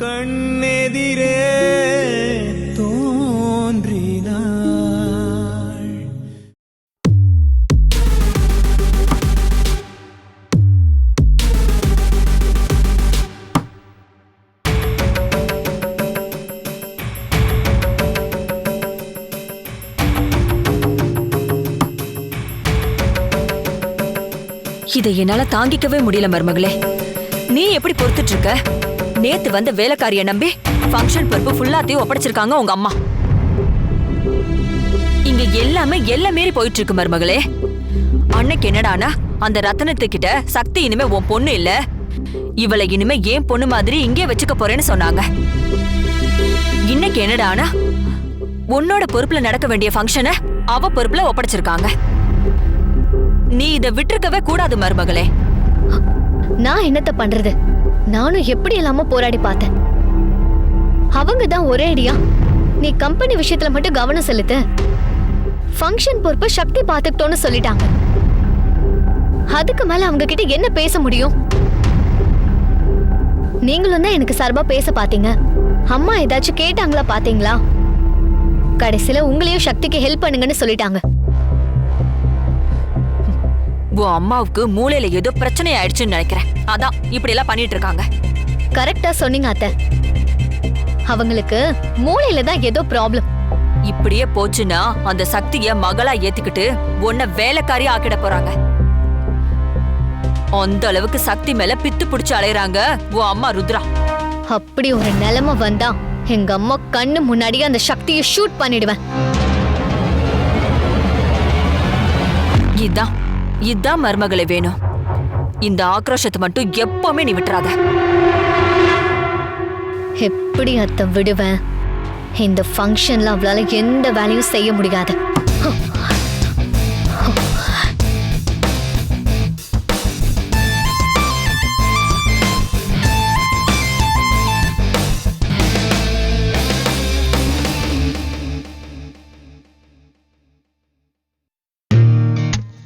கண்ணெதிரே தோன்றினாள். இதை என்னால தாங்கிக்கவே முடியல மருமகளே. நீ எப்படி பொறுத்துட்டு இருக்க? நேத்து வந்த வேலைக்காரிய நம்பி ஃபங்க்ஷன் பொறுப்பு ஃபுல்லாத்தையும் ஒப்படைச்சிருக்காங்க உங்க அம்மா. இங்க எல்லாமே எல்லாம் மீறி போயிட்டு இருக்கு மருமகளே. அன்னைக்கு என்னடானா அந்த ரத்தனத்துக்கிட்ட சக்தி இனிமே உன் பொண்ணு இல்ல. இவளை இனிமே ஏன் பொண்ணு மாதிரி இங்கே வச்சுக்க போறேன்னு சொன்னாங்க. இன்னைக்கு என்னடானா உன்னோட பொறுப்புல நடக்க வேண்டிய ஃபங்க்ஷனை அவ பொறுப்புல ஒப்படைச்சிருக்காங்க. நீ இதை விட்டுருக்கவே கூடாது மருமகளே. நான் என்னத்த பண்றது? நானும் எப்படி இல்லாம போராடி பார்த்தேன்? அவங்க தான் ஒரே அடியா. நீ கம்பெனி விஷயத்துல மட்டும் கவனம் செலுத்து. ஃபங்க்ஷன் பொறுப்பை சக்தி பார்த்துக்கிட்டோன்னு சொல்லிட்டாங்க. அதுக்கு மேல அவங்க கிட்ட என்ன பேச முடியும்? நீங்களும் தான் எனக்கு சார்பா பேச பாத்தீங்க அம்மா ஏதாச்சும் கேட்டாங்களா பாத்தீங்களா கடைசியில உங்களையும் சக்திக்கு ஹெல்ப் பண்ணுங்கன்னு சொல்லிட்டாங்க. உன் அம்மாவுக்கு மூளையில ஏதோ பிரச்சனை ஆயிடுச்சுன்னு நினைக்கிறேன். அதான் இப்படி எல்லாம் பண்ணிட்டு இருக்காங்க கரெக்டா சொன்னீங்க அத்தை. அவங்களுக்கு மூளையில தான் ஏதோ ப்ராப்ளம் இப்படியே போச்சுன்னா அந்த சக்திய மகளா ஏத்துக்கிட்டு உன்னை வேலைக்காரி ஆக்கிட போறாங்க. அந்த அளவுக்கு சக்தி மேல பித்து பிடிச்சு அலையறாங்க உன் அம்மா ருத்ரா. அப்படி ஒரு நிலைமை வந்தா எங்க அம்மா கண்ணு முன்னாடியே அந்த சக்தியை ஷூட் பண்ணிடுவேன். இதான். இதான் மருமகளை வேணும் இந்த ஆக்ரோஷத்தை மட்டும் எப்பவுமே நீ விட்டுறாத. எப்படி அத்தை விடுவேன். இந்த ஃபங்க்ஷன்ல அவளால எந்த வேலையும் செய்ய முடியாது.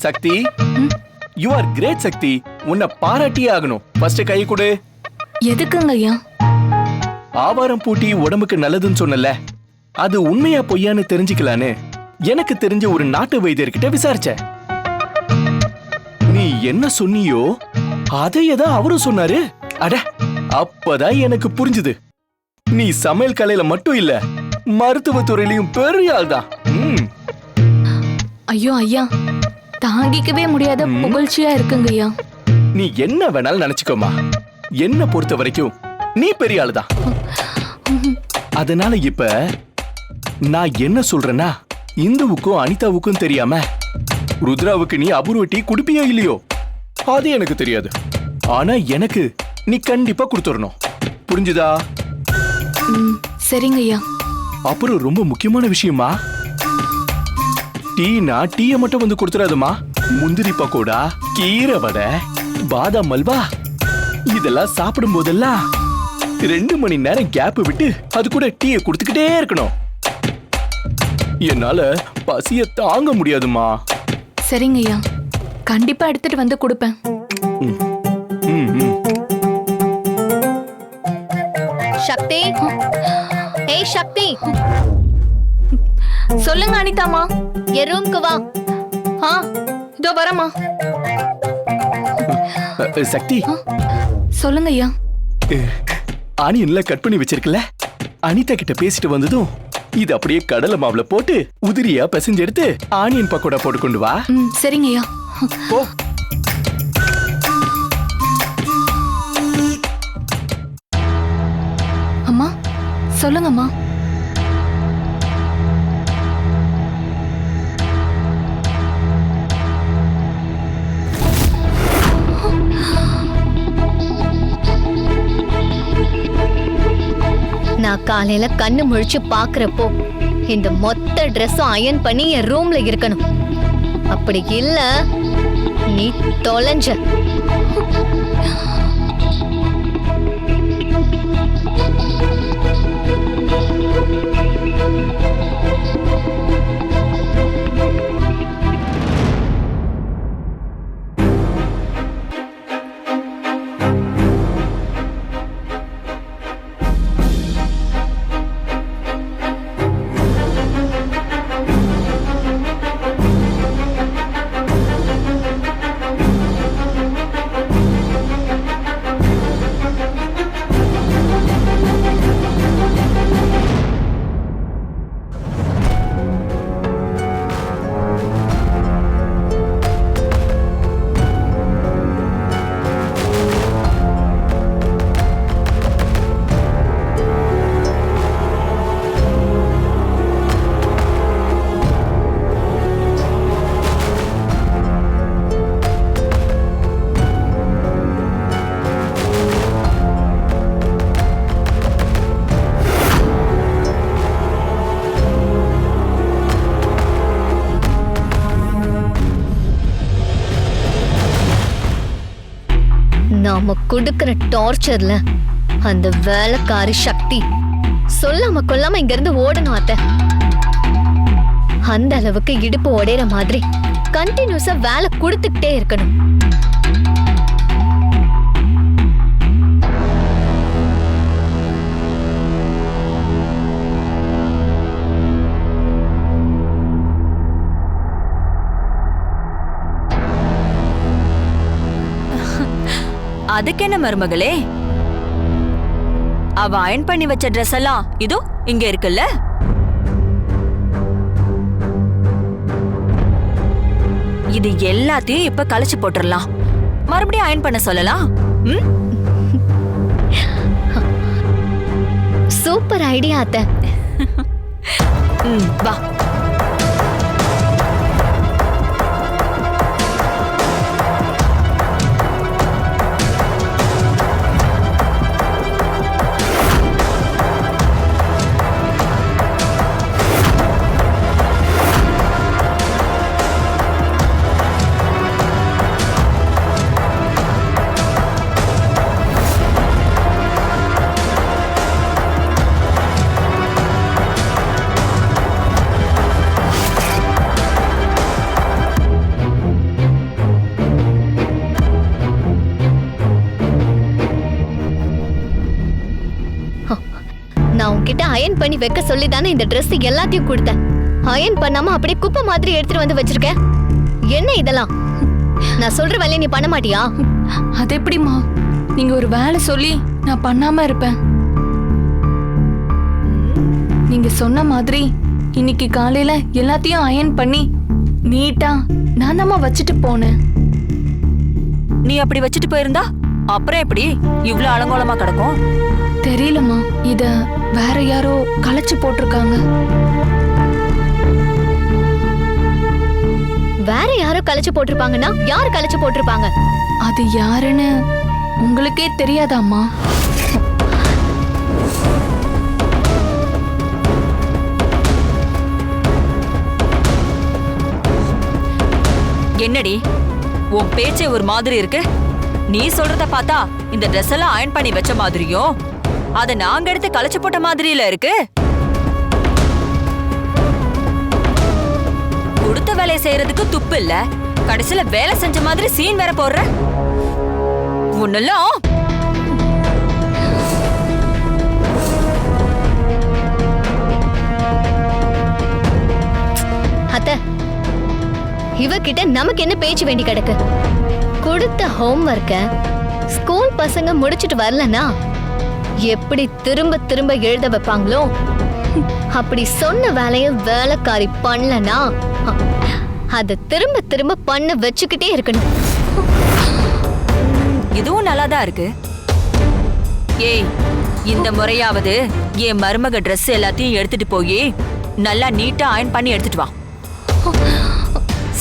Shakti? You are great Shakti. உன்னை பாராட்டியே ஆகணும். ஃபர்ஸ்ட் கை கொடு. எதுக்குங்க ஐயா? ஆவாரம் பூட்டி உடம்புக்கு நல்லதுன்னு சொன்னல. அது உண்மையா பொய்யான்னு தெரிஞ்சுக்கலான்னு எனக்கு தெரிஞ்ச ஒரு நாட்டு வைத்தியர்கிட்ட விசாரிச்சேன் நீ என்ன சொன்னியோ அதையே தான் அவரும் சொன்னாரு. அட அப்பதான் எனக்கு புரிஞ்சுது. நீ சமையல் கலையில மட்டும் இல்ல மருத்துவத்துறையிலையும் பெரிய ஆள் தான் ஐயோ ஐயா. தாங்கிக்கவே முடியாத. புகழ்ச்சியா இருக்குங்க ஐயா. நீ என்ன வேணாலும் நினைச்சுக்கோமா. என்ன பொறுத்த வரைக்கும் நீ பெரிய ஆளுதான். அதனால இப்ப நான் என்ன சொல்றேன்னா இந்துவுக்கும் அனிதாவுக்கும் தெரியாம ருத்ராவுக்கு நீ அபூர்வ டீ குடிப்பியோ இல்லையோ? அது எனக்கு தெரியாது. ஆனா எனக்கு நீ கண்டிப்பா கொடுத்துடணும். புரிஞ்சுதா? ம், சரிங்க ஐயா. அப்புறம் ரொம்ப முக்கியமான விஷயமா? டீனா டீய மட்டும் வந்து கொடுத்துறாதுமா? முந்திரி பக்கோடா கீரை வடை பாதாம் அல்வா. இதெல்லாம் சாப்பிடும் போதெல்லாம் ரெண்டு மணி நேரம் கேப் விட்டு அது கூட டீயை கொடுத்துக்கிட்டே இருக்கணும். என்னால பசிய தாங்க முடியாதுமா. சரிங்க ஐயா. கண்டிப்பா எடுத்துட்டு வந்து கொடுப்பேன். சக்தி. ஏய் சக்தி. சொல்லுங்க அனிதாமா. என் ரூம்க்கு வா. ஆ இதோ வரமா சக்தி. சொல்லுங்க ஐயா. ஆனியன்ல கட் பண்ணி வச்சிருக்கல அனிதா கிட்ட பேசிட்டு வந்ததும் இது அப்படியே கடலை மாவுல போட்டு உதிரியா பிசைஞ்சு எடுத்து ஆனியன் பக்கோடா போட்டு கொண்டு வா. ம் சரிங்க ஐயா. போ. அம்மா சொல்லுங்கம்மா. நான் காலையில கண்ணு முழிச்சு பாக்குறப்போ இந்த மொத்த ட்ரெஸ்ஸும் அயன் பண்ணி என் ரூம்ல இருக்கணும். அப்படி இல்ல நீ தொலைஞ்ச. கொடுக்கிற டார்ச்சர்ல அந்த வேலைக்காரி சக்தி. சொல்லாம கொல்லாம இங்க இருந்து ஓடணும் அத்த. அந்த அளவுக்கு இடுப்பு உடையிற மாதிரி கண்டினியூஸா வேலை கொடுத்துக்கிட்டே இருக்கணும். அதுக்கு என்ன மருமகளே? அவ அயன் பண்ணி வச்ச ட்ரெஸ் எல்லாம் இதோ இங்க இருக்குல்ல? இது எல்லாத்தையும் இப்ப கழிச்சு போட்டுறலாம். மறுபடியும் அயன் பண்ண சொல்லலாம்? சூப்பர் ஐடியா அத்தை. வா. நான் உன்கிட்ட அயன் பண்ணி வைக்க சொல்லி தானே இந்த Dress எல்லாத்தையும் கொடுத்தேன். அயன் பண்ணாம அப்படியே குப்பை மாதிரி எடுத்துட்டு வந்து வச்சிருக்கேன் என்ன இதெல்லாம்? நான் சொல்ற வேலையை நீ பண்ண மாட்டியா? அது எப்படிம்மா? நீங்க ஒரு வேலை சொல்லி நான் பண்ணாம இருப்பேன். நீங்க சொன்ன மாதிரி இன்னைக்கு காலையில எல்லாத்தையும் அயன் பண்ணி நீட்டா நான் தாம்மா வச்சுட்டு போனேன். நீ அப்படி வச்சுட்டு போயிருந்தா அப்புறம் எப்படி இவ்ளோ அலங்கோலமா கிடக்கும்? தெரியலம்மா இத வேற யாரோ களைச்சு போட்டிருக்காங்க. வேற யாரோ கழிச்சு போட்டிருப்பாங்கன்னா யார் கழிச்சு போட்டிருப்பாங்க? அது யாருன்னு உங்களுக்கே தெரியாதாம்மா. என்னடி? உன் பேச்சே ஒரு மாதிரி இருக்கு. நீ சொல்றத பார்த்தா இந்த ட்ரெஸ் எல்லாம் அயன் பண்ணி வச்ச மாதிரியும் அதை நாங்க எடுத்து களைச்சு போட்ட மாதிரியில இருக்கு. கொடுத்த வேலையை செய்யறதுக்கு துப்பு இல்ல. கடைசியில வேலை செஞ்ச மாதிரி சீன் வேற போடுற. ஒன்னெல்லாம் அத்த இவகிட்ட நமக்கு என்ன பேச்சு வேண்டி கிடக்கு? கொடுத்த ஹோம்ஒர்க்க ஸ்கூல் பசங்க முடிச்சிட்டு வரலன்னா எப்படி திரும்ப திரும்ப எழுத வைப்பாங்களோ அப்படி சொன்ன வேலைய வேலைக்காரி பண்ணலனா அத திரும்ப திரும்ப பண்ண வச்சுக்கிட்டே இருக்கணும். இதுவும் நல்லா தான் இருக்கு. ஏய் இந்த முறையாவது என் மருமக ட்ரெஸ் எல்லாத்தையும் எடுத்துட்டு போய் நல்லா நீட்டா அயன் பண்ணி எடுத்துட்டு வா.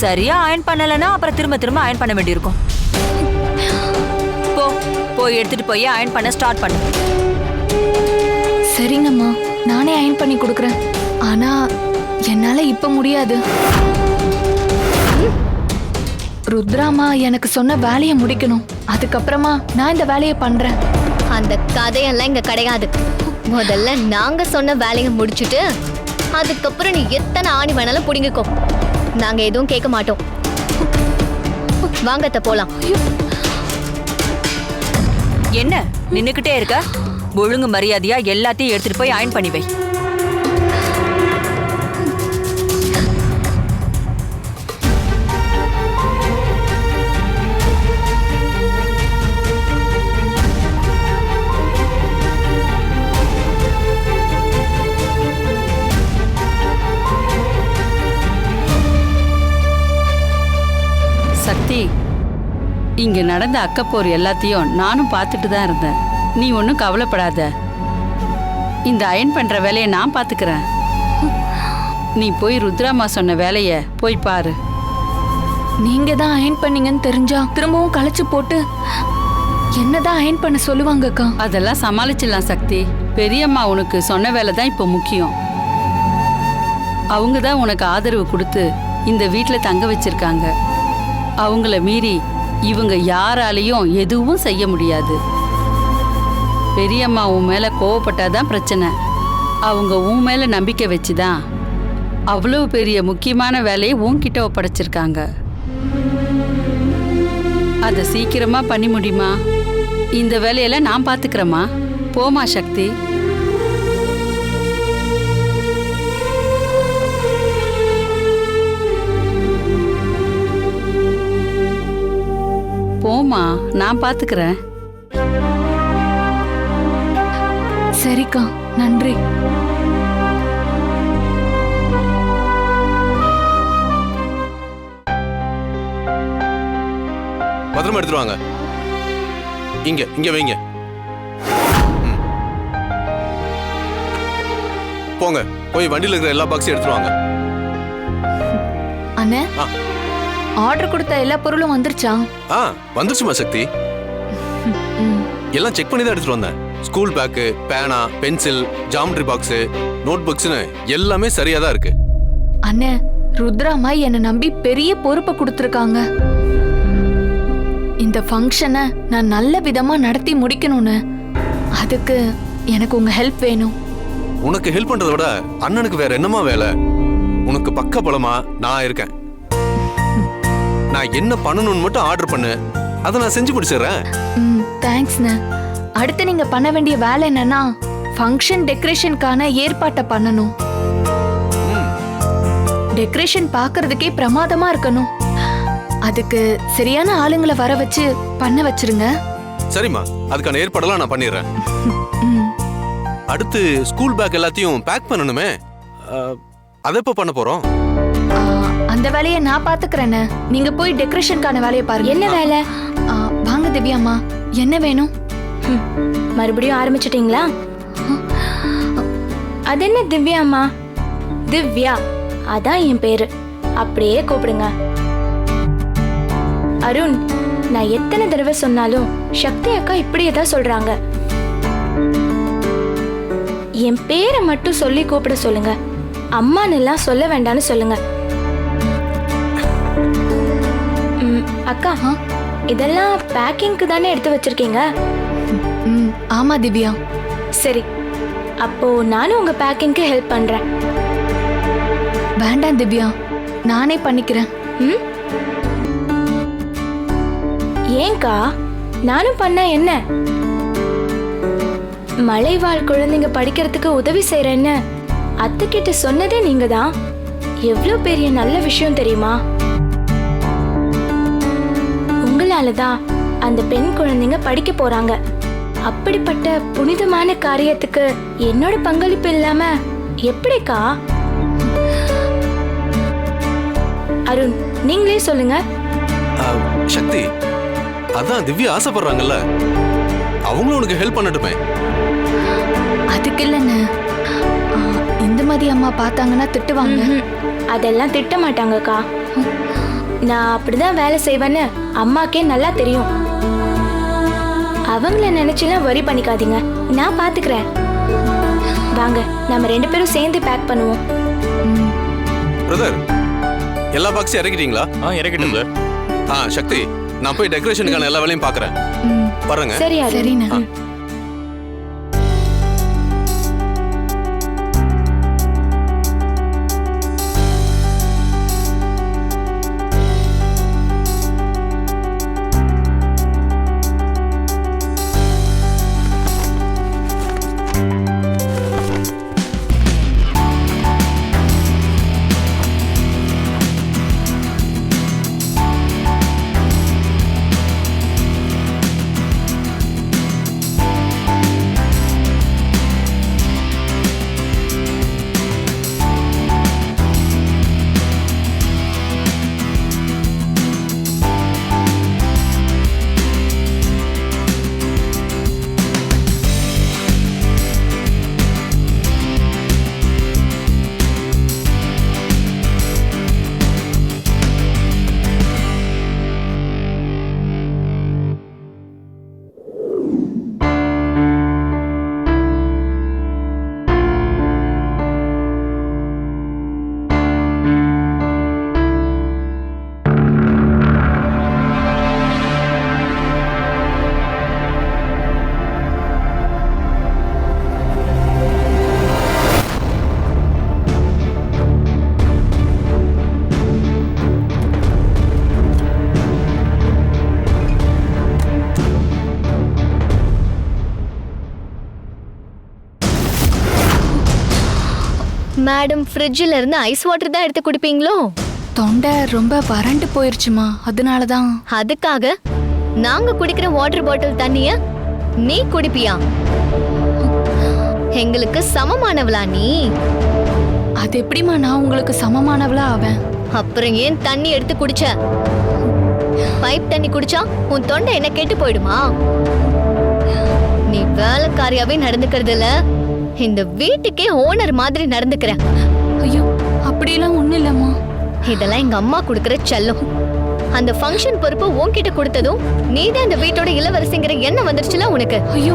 சரியா அயன் பண்ணலனா அப்புறம் திரும்ப திரும்ப அயன் பண்ண வேண்டியிருக்கும். போ போய் எடுத்துட்டு போய் அயன் பண்ண ஸ்டார்ட் பண்ணு. சரிங்கம்மா நானே அயன் பண்ணி கொடுக்குறேன். ஆனா என்னால இப்ப முடியாது. ருத்ராமா எனக்கு சொன்ன வேலையை முடிக்கணும். அதுக்கப்புறமா நான் இந்த வேலையை பண்றேன். அந்த கதையெல்லாம் இங்க கிடையாது. முதல்ல நாங்க சொன்ன வேலையை முடிச்சிட்டு அதுக்கப்புறம் நீ எத்தனை ஆணி வேணாலும் புடிங்கிக்கோ. நாங்க எதுவும் கேட்க மாட்டோம். வாங்கத்த போலாம். என்ன நின்னுக்கிட்டே இருக்க? ஒழுங்கு மரியாதையா எல்லாத்தையும் எடுத்துட்டு போய் அயன் பண்ணி வை. சக்தி இங்க நடந்த அக்கப்போர் எல்லாத்தையும் நானும் பார்த்துட்டு தான் இருந்தேன். நீ ஒன்றும் கவலைப்படாத. இந்த அயன் பண்ற வேலையை நான் பார்த்துக்கிறேன் நீ போய் ருத்ராமா சொன்ன வேலையை போய் பாரு. நீங்க தான் அயன் பண்ணீங்கன்னு தெரிஞ்சா திரும்பவும் களைச்சு போட்டு என்னதான் அயன் பண்ண சொல்லுவாங்கக்கா அதெல்லாம் சமாளிச்சிடலாம் சக்தி. பெரியம்மா உனக்கு சொன்ன வேலை தான் இப்போ முக்கியம். அவங்க தான் உனக்கு ஆதரவு கொடுத்து இந்த வீட்டில் தங்க வச்சிருக்காங்க. அவங்கள மீறி இவங்க யாராலையும் எதுவும் செய்ய முடியாது. பெரியம்மா உன் மேலே கோவப்பட்டாதான் பிரச்சனை. அவங்க உன் மேலே நம்பிக்கை வச்சு தான் அவ்வளவு பெரிய முக்கியமான வேலையை உன்கிட்ட ஒப்படைச்சிருக்காங்க. அதை சீக்கிரமாக பண்ணி முடியுமா? இந்த வேலையெல்லாம் நான் பார்த்துக்கிறேம்மா போமா சக்தி. போமா நான் பார்த்துக்கிறேன் சரிக்கா. நன்றி. பத்திரமா எடுத்துட்டு வாங்க. இங்க இங்க வைங்க. போங்க. போய் வண்டியில இருக்கிற எல்லா பாக்ஸையும் எடுத்துட்டு வாங்க. அண்ணே ஆ. ஆர்டர் கொடுத்த எல்லா பொருளும் வந்துருச்சா? ஆ வந்துருச்சுமா சக்தி. ம். எல்லாம் செக் பண்ணி தான் எடுத்துட்டு வந்தேன். ஸ்கூல் பேக்கு பேனா பென்சில் ஜாமெட்ரி பாக்ஸ் நோட் புக்ஸ்னு எல்லாமே சரியா தான் இருக்கு. அண்ணே ருத்ராமா என்னை நம்பி பெரிய பொறுப்பை கொடுத்துருக்காங்க. இந்த ஃபங்க்ஷனை நான் நல்ல விதமா நடத்தி முடிக்கணும்னு. அதுக்கு எனக்கு உங்க ஹெல்ப் வேணும். உனக்கு ஹெல்ப் பண்றதை விட அண்ணனுக்கு வேற என்னமா வேலை? உனக்கு பக்க பலமா நான் இருக்கேன். நான் என்ன பண்ணணும்னு மட்டும் ஆர்டர் பண்ணு. அதை நான் செஞ்சு முடிச்சிடுறேன். தேங்க்ஸ்ண்ணே அடுத்து நீங்க பண்ண வேண்டிய வேலை என்னன்னா ஃபங்க்ஷன் டெக்கரேஷனுக்கான ஏற்பாட்டை பண்ணணும். ம். டெக்கரேஷன் பார்க்கிறதுக்கே பிரமாதமா இருக்கணும். அதுக்கு சரியான ஆளுங்களை வர வச்சு பண்ண வச்சிருங்க. சரிம்மா அதுக்கான ஏற்பாடெல்லாம் நான் பண்ணிடுறேன். ம் அடுத்து ஸ்கூல் பேக் எல்லாத்தையும் பேக் பண்ணணுமே? அதை எப்போ பண்ண போறோம்? அந்த வேலையை நான் பாத்துக்கிறேன்னு நீங்க போய் டெக்கரேஷனுக்கான வேலையை பாருங்க. என்ன வேலை? வாங்க திவ்யாம்மா என்ன வேணும்? மறுபடியும் ஆரம்பிச்சிட்டீங்களா? அது என்ன திவ்யாம்மா திவ்யா அதான் என் பேரு. அப்படியே கூப்பிடுங்க. அருண் நான் எத்தனை தடவை சொன்னாலும் சக்தி அக்கா இப்படியே தான் சொல்றாங்க. என் பேரை மட்டும் சொல்லி கூப்பிட சொல்லுங்க. அம்மான்னு எல்லாம் சொல்ல வேண்டாம்னு சொல்லுங்க. ம், அக்கா இதெல்லாம் பேக்கிங்க்கு தானே எடுத்து வச்சிருக்கீங்க? ஆமா திவ்யா. சரி. அப்போ நானும் உங்க பேக்கிங்க்கு ஹெல்ப் பண்றேன். வேண்டாம் திவ்யா. நானே பண்ணிக்கிறேன். ம்? ஏங்கா? நானும் பண்ண என்ன? மலைவாழ் குழந்தைங்க படிக்கிறதுக்கு உதவி செய்யறேன்னு அத்தைக்கிட்ட சொன்னதே நீங்க தான் எவ்வளவு பெரிய நல்ல விஷயம் தெரியுமா? உங்களால தான் அந்த பெண் குழந்தைங்க படிக்க போறாங்க. அப்படிப்பட்ட புனிதமான காரியத்துக்கு என்னோட பங்களிப்பு இல்லாம எப்படிக்கா? அருண் நீங்களே சொல்லுங்க. சக்தி அதான் திவ்யா ஆசைப்படுறாங்கல்ல. அவங்களும் உனக்கு ஹெல்ப் பண்ணட்டுமே. அதுக்கு இல்லைன்னு ஆ, இந்துமதி அம்மா பார்த்தாங்கன்னா திட்டுவாங்க. அதெல்லாம் திட்ட மாட்டாங்கக்கா நான் அப்படிதான் வேலை செய்வேன்னு அம்மாக்கே நல்லா தெரியும். அவங்கள நினைச்சுலாம் வரி பண்ணிக்காதீங்க. நான் பாத்துக்கிறேன். வாங்க நம்ம ரெண்டு பேரும் சேர்ந்து பேக் பண்ணுவோம். பிரதர் எல்லா பாக்ஸையும் இறக்கிட்டீங்களா? ஆ இறக்கட்டும் சார் ஆ சக்தி நான் போய் டெக்கரேஷனுக்கான எல்லா வேலையும் பார்க்கறேன் ம், வரேங்க சரி. சரிண்ணே. மேடம் ஃப்ரிட்ஜில் இருந்து ஐஸ் வாட்டர் தான் எடுத்து குடிப்பீங்களோ? தொண்டை ரொம்ப வறண்டு போயிருச்சுமா அதனால தான் அதுக்காக நாங்க குடிக்கிற வாட்டர் பாட்டில் தண்ணிய நீ குடிப்பியா? எங்களுக்கு சமமானவளா நீ? அது எப்படிம்மா நான் உங்களுக்கு சமமானவளா ஆவேன்? அப்புறம் ஏன் தண்ணி எடுத்து குடிச்ச? பைப் தண்ணி குடிச்சா உன் தொண்டை என்ன கெட்டு போயிடுமா? நீ வேலைக்காரியாவே நடந்துக்கிறது இல்ல இந்த வீட்டுக்கே ஓனர் மாதிரி நடந்துக்கிற ஐயோ அப்படியெல்லாம் ஒன்றும் இல்லைம்மா. இதெல்லாம் எங்க அம்மா கொடுக்கிற செல்லம். அந்த ஃபங்க்ஷன் பொறுப்பு உன்கிட்ட கொடுத்ததும் நீதான் இந்த வீட்டோட இளவரசிங்கிற எண்ணம் வந்துருச்சுல உனக்கு. ஐயோ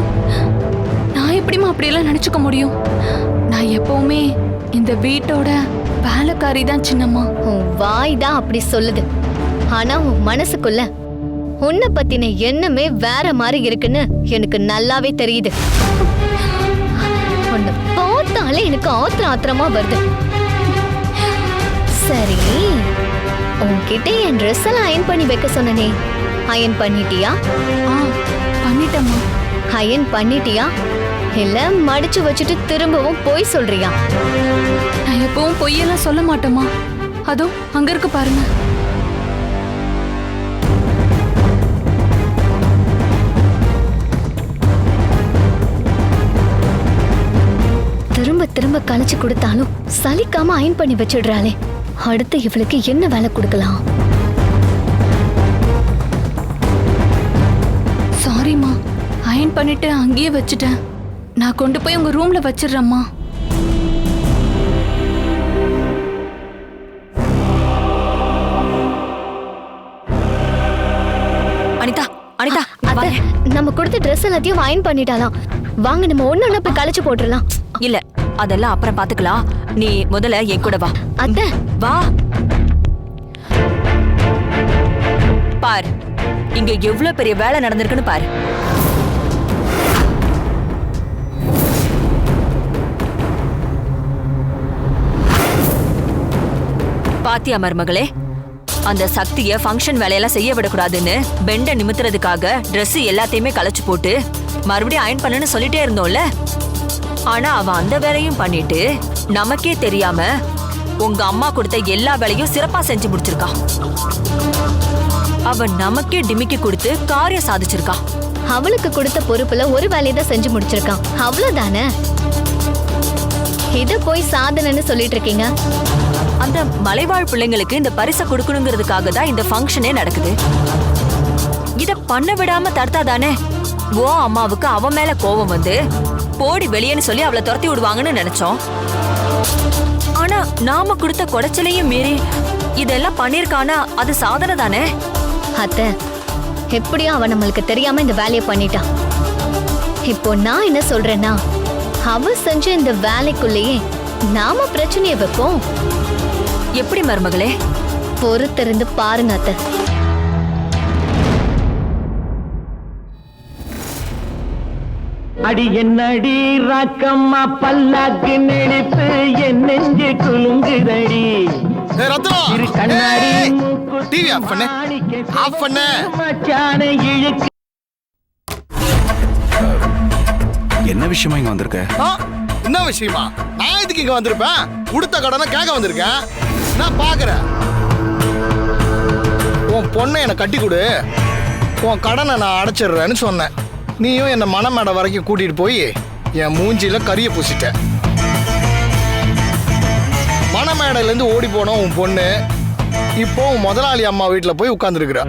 நான் எப்படிம்மா அப்படியெல்லாம் நினச்சிக்க முடியும்? நான் எப்பவுமே இந்த வீட்டோட வேலைக்காரி தான் சின்னம்மா. உன் வாய் தான் அப்படி சொல்லுது. ஆனா உன் மனசுக்குள்ள உன்னை பத்தின எண்ணமே வேற மாதிரி இருக்குன்னு எனக்கு நல்லாவே தெரியுது. உன்னை பார்த்தாலே எனக்கு ஆத்திரம் ஆத்திரமா வருது. சரி உன்கிட்ட என் ட்ரெஸ் எல்லாம் அயன் பண்ணி வைக்க சொன்னனே. அயன் பண்ணிட்டியா? ஆ பண்ணிட்டேம்மா. அயன் பண்ணிட்டியா? இல்ல மடிச்சு வச்சுட்டு திரும்பவும் போய் சொல்றியா? நான் எப்பவும் பொய்யெல்லாம் சொல்ல மாட்டேம்மா. அதோ அங்க இருக்கு பாருங்க. கழிச்சு கொடுத்தாலும் சலிக்காம அயன் பண்ணி வச்சிடுறாளே. அடுத்து இவளுக்கு என்ன வேலை கொடுக்கலாம்? சாரிம்மா அயன் பண்ணிட்டு அங்கேயே வச்சுட்டேன். நான் கொண்டு போய் உங்க ரூம்ல வச்சிடுறேம்மா. அனிதா அனிதா. நம்ம கொடுத்த ட்ரெஸ் எல்லாத்தையும் அயன் பண்ணிட்டாலாம் வாங்க நம்ம ஒண்ணு ஒண்ணு போய் கழிச்சு போட்டுடலாம். அதெல்லாம் அப்புறம் பாத்துக்கலாம். நீ முதல்ல என் கூட வா. அத்தை. வா. பார் இங்க எவ்வளவு பெரிய வேலை நடந்திருக்குன்னு பாரு. பாத்தியா மருமகளே அந்த சக்திய ஃபங்க்ஷன் வேலையெல்லாம் செய்ய விடக்கூடாதுன்னு பெண்ட நிமித்துறதுக்காக Dress எல்லாத்தையுமே களைச்சு போட்டு மறுபடியும் அயன் பண்ணுன்னு சொல்லிட்டே இருந்தோம்ல. ஆனா அவன் அந்த வேலையும் பண்ணிட்டு நமக்கே தெரியாம உங்க அம்மா கொடுத்த எல்லா வேலையும் சிறப்பா செஞ்சு முடிச்சிருக்கான் அவன் நமக்கே டிமிக்கி கொடுத்து காரியம் சாதிச்சிருக்கான் அவளுக்கு கொடுத்த பொறுப்புல ஒரு வேலையை தான் செஞ்சு முடிச்சிருக்கான் அவ்வளவுதானே? இத போய் சாதனைன்னு சொல்லிட்டு இருக்கீங்க. அந்த மலைவாழ் பிள்ளைங்களுக்கு இந்த பரிசை கொடுக்கணுங்கிறதுக்காக தான் இந்த ஃபங்க்ஷனே நடக்குது. இத பண்ண விடாம தடுத்தாதானே ஓ அம்மாவுக்கு அவன் மேல கோபம் வந்து போடி வெளியேன்னு சொல்லி அவளை துரத்தி விடுவாங்கன்னு நினைச்சோம். ஆனா நாம கொடுத்த குடைச்சலையும் மீறி இதெல்லாம் பண்ணிருக்கானா அது சாதனை தானே? அத்தை எப்படியும் அவன் நம்மளுக்கு தெரியாம இந்த வேலையை பண்ணிட்டான். இப்போ நான் என்ன சொல்றேன்னா அவ செஞ்ச இந்த வேலைக்குள்ளேயே நாம பிரச்சனைய வைப்போம். எப்படி மருமகளே? பொறுத்திருந்து பாருங்க அத்தை. அடி என்னடி ராக்கம்மா பல்லாக்கு நெளிப்பு என் நெஞ்சு குலுங்குதடி. இரு கண்ணாடி டிவி ஆஃப் பண்ணு. ஆஃப் பண்ணு. மச்சான இழுக்கு. என்ன விஷயமா இங்க வந்திருக்க? ஆ, என்ன விஷயமா? நான் இதுக்கு இங்க வந்திருப்பேன்? உடுத்த கடனை கேட்க வந்திருக்கேன். நான் பாக்குறேன். உன் பொண்ணை என்னை கட்டி கொடு. உன் கடனை நான் அடைச்சிடுறேன்னு சொன்னேன். நீயும் என்னை மணமேடை வரைக்கும் கூட்டிட்டு போய் என் மூஞ்சியில கறியை பூசிட்ட. மணமேடையிலேருந்து ஓடி போனோம் உன் பொண்ணு இப்போ உன் முதலாளி அம்மா வீட்டில் போய் உட்காந்துருக்குறா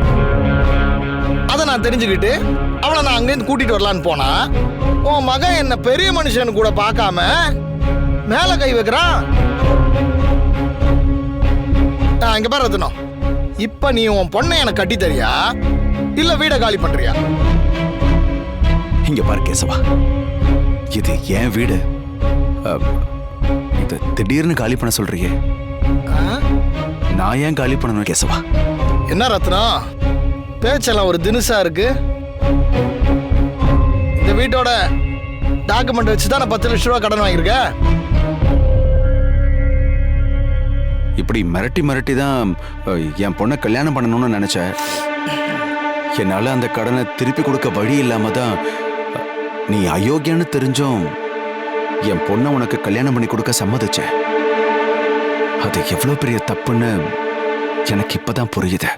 அதை நான் தெரிஞ்சுக்கிட்டு அவளை நான் அங்கேருந்து கூட்டிட்டு வரலான்னு போனா உன் மகன் என்ன பெரிய மனுஷன் கூட பார்க்காம மேல கை வைக்கிறான் இங்க பாரு ரத்னம். இப்ப நீ உன் பொண்ணை எனக்கு கட்டி தரியா இல்ல வீடை காலி பண்றியா? இங்க பாரு கேசவா. இது என் வீடு. இது திடீர்னு காலி பண்ண சொல்றியே? நான் ஏன் காலி பண்ணணும் கேசவா? என்ன ரத்னம் பேச்செல்லாம் ஒரு தினுசா இருக்கு. இந்த வீட்டோட டாக்குமெண்ட் வச்சு தான் பத்து லட்ச ரூபா கடன் வாங்கியிருக்கேன் இப்படி மிரட்டி மிரட்டி தான் என் பொண்ணை கல்யாணம் பண்ணணும்னு நினைச்சேன். என்னால அந்த கடனை திருப்பி கொடுக்க வழி இல்லாம தான் நீ அயோக்கியன்னு தெரிஞ்சும் என் பொண்ணை உனக்கு கல்யாணம் பண்ணி கொடுக்க சம்மதிச்சேன். அது எவ்வளோ பெரிய தப்புன்னு எனக்கு இப்பதான் புரியுது.